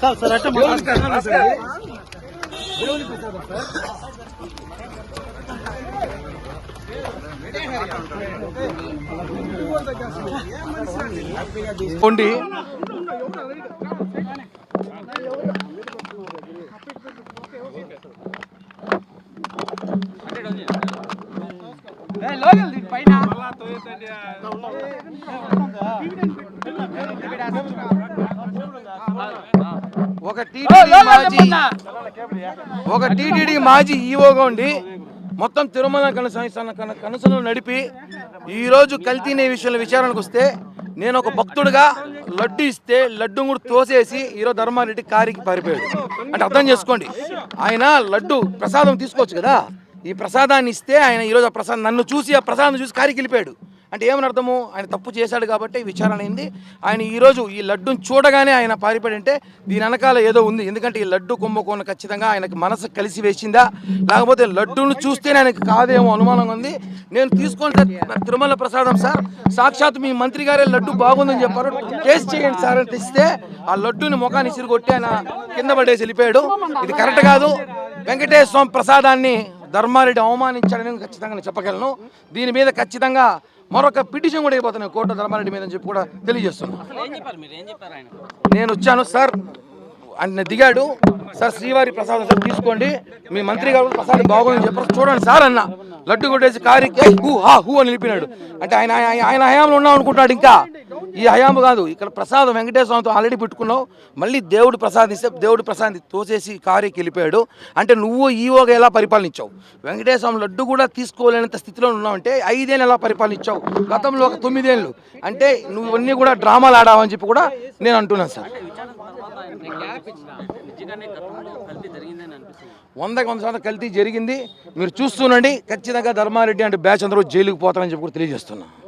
Sir sir అట్ట sir. ఒక TTD మాజీ ఒక టీటీడీ మాజీ ఈవోగా ఉండి మొత్తం తిరుమల కనస కనసను నడిపి ఈరోజు కల్తీనే విషయంలో విచారణకు వస్తే నేను ఒక భక్తుడిగా లడ్డు ఇస్తే లడ్డు కూడా తోసేసి ఈరోజు ధర్మారెడ్డి కారికి పారిపోయాడు. అంటే అర్థం చేసుకోండి. ఆయన లడ్డు ప్రసాదం తీసుకోవచ్చు కదా? ఈ ప్రసాదాన్ని ఇస్తే ఆయన ఈరోజు ఆ ప్రసాదం నన్ను చూసి ఆ ప్రసాదం చూసి కారికి వెళ్ళిపోయాడు. అంటే ఏమని అర్థము ఆయన తప్పు చేశాడు కాబట్టి విచారణ అయింది. ఆయన ఈరోజు ఈ లడ్డును చూడగానే ఆయన పారిపోయాడు అంటే దీని వెనకాల ఏదో ఉంది. ఎందుకంటే ఈ లడ్డు కుంభకోణ ఖచ్చితంగా ఆయనకి మనసు కలిసి వేసిందా? లేకపోతే లడ్డూను చూస్తేనే ఆయనకి కాదేమో అనుమానం ఉంది. నేను తీసుకోండి సార్ తిరుమల ప్రసాదం సార్. సాక్షాత్ మీ మంత్రి గారే లడ్డు బాగుందని చెప్పారు. టేస్ట్ చేయండి సార్ అని తెస్తే ఆ లడ్డుని ముఖాన్ని ఇసిరి కొట్టి ఆయన కింద పడేసి వెళ్ళిపోయాడు. ఇది కరెక్ట్ కాదు. వెంకటేశ్వర స్వామి ప్రసాదాన్ని ధర్మారెడ్డి అవమానించాడని నేను ఖచ్చితంగా నేను చెప్పగలను. దీని మీద ఖచ్చితంగా మరొక పిటిషన్ కూడా అయిపోతున్నాయి కోర్టు ధర్మారెడ్డి మీద అని చెప్పి కూడా తెలియజేస్తున్నా ఏం చెప్పారు మీరు? ఏం చెప్పారు ఆయన? నేను వచ్చాను సార్. ఆయన దిగాడు. సార్ శ్రీవారి ప్రసాదం సార్ తీసుకోండి. మీ మంత్రి గారు ప్రసాదం బాగుందని చెప్పారు. చూడండి సార్ అన్న. లడ్డు కొట్టేసి కారికి "ఏయ్, హూ హా హూ అని నిలిపినాడు. అంటే ఆయన ఆయన- ఆయన హయాంలో ఉన్నాం అనుకుంటున్నాడు ఇంకా. ఈ హయాము కాదు. ఇక్కడ ప్రసాదం వెంకటేశ్వర స్వామితో ఆల్రెడీ పెట్టుకున్నావు. మళ్ళీ దేవుడు ప్రసాదిస్తే దేవుడు ప్రసాద్ తోసేసి కారికి వెళ్ళిపోయాడు. అంటే నువ్వు ఈవోగా ఎలా పరిపాలించావు? వెంకటేశ్వర స్వామి లడ్డు కూడా తీసుకోలేనంత స్థితిలో ఉన్నావంటే ఐదేళ్ళు ఎలా పరిపాలించావు? గతంలో ఒక తొమ్మిదేళ్ళు. అంటే నువ్వు ఇవన్నీ కూడా డ్రామాలు ఆడావని చెప్పి కూడా నేను అంటున్నాను సార్. వందకి వంద శాతం కల్తీ జరిగింది. మీరు చూస్తుండండి. ఖచ్చితంగా ధర్మారెడ్డి అంటే బ్యాచ్ అందరూ జైలుకి పోతారని చెప్పి కూడా తెలియజేస్తున్నాను